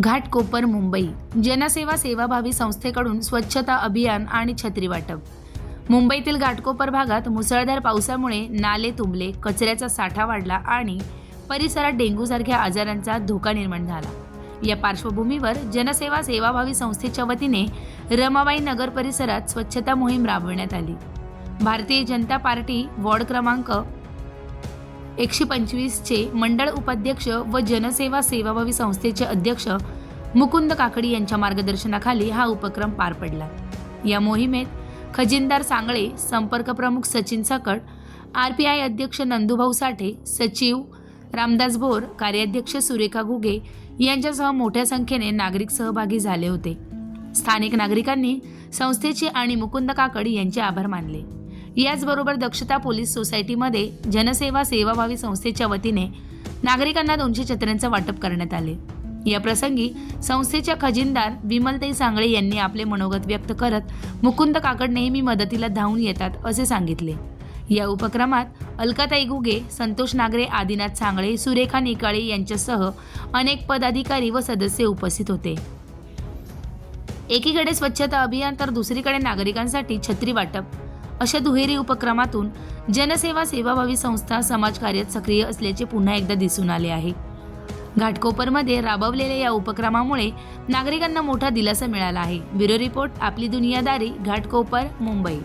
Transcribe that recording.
घाटकोपर मुंबई. जनसेवा सेवाभावी संस्थेकडून स्वच्छता अभियान आणि छत्री वाटप. मुंबईतील घाटकोपर भागात मुसळधार पावसामुळे नाले तुंबले कचऱ्याचा साठा वाढला आणि परिसरात डेंग्यूसारख्या आजारांचा धोका निर्माण झाला. या पार्श्वभूमीवर जनसेवा सेवाभावी संस्थेच्या वतीने रमाबाई नगर परिसरात स्वच्छता मोहीम राबविण्यात आली. भारतीय जनता पार्टी वॉर्ड क्रमांक एकशे पंचवीसचे मंडळ उपाध्यक्ष व जनसेवा सेवाभावी संस्थेचे अध्यक्ष मुकुंद काकडी यांच्या मार्गदर्शनाखाली हा उपक्रम पार पडला. या मोहिमेत खजिनदार सांगळे संपर्क प्रमुख सचिन सकट आर पी आय अध्यक्ष नंदुभाऊ साठे सचिव रामदास भोर कार्याध्यक्ष सुरेखा घुगे यांच्यासह मोठ्या संख्येने नागरिक सहभागी झाले होते. स्थानिक नागरिकांनी संस्थेचे आणि मुकुंद काकड यांचे आभार मानले. याचबरोबर दक्षता पोलीस सोसायटीमध्ये जनसेवा सेवाभावी संस्थेच्या वतीने नागरिकांना दोनशे छत्र्यांचं वाटप करण्यात आले. या प्रसंगी संस्थेच्या खजिनदार विमलताई सांगळे यांनी आपले मनोगत व्यक्त करत मुकुंद काकड नेहमी मदतीला धावून येतात असे सांगितले. या उपक्रमात अलकाताई घुगे संतोष नागरे आदिनाथ सांगळे सुरेखा निकाळे यांच्यासह अनेक पदाधिकारी व सदस्य उपस्थित होते. एकीकडे स्वच्छता अभियान तर दुसरीकडे नागरिकांसाठी छत्री वाटप अशा दुहेरी उपक्रमातून जनसेवा सेवाभावी संस्था समाजकार्यात सक्रिय असल्याचे पुन्हा एकदा दिसून आले आहे. घाटकोपरमध्ये राबवलेल्या या उपक्रमामुळे नागरिकांना मोठा दिलासा मिळाला आहे. ब्युरो रिपोर्ट आपली दुनियादारी घाटकोपर मुंबई.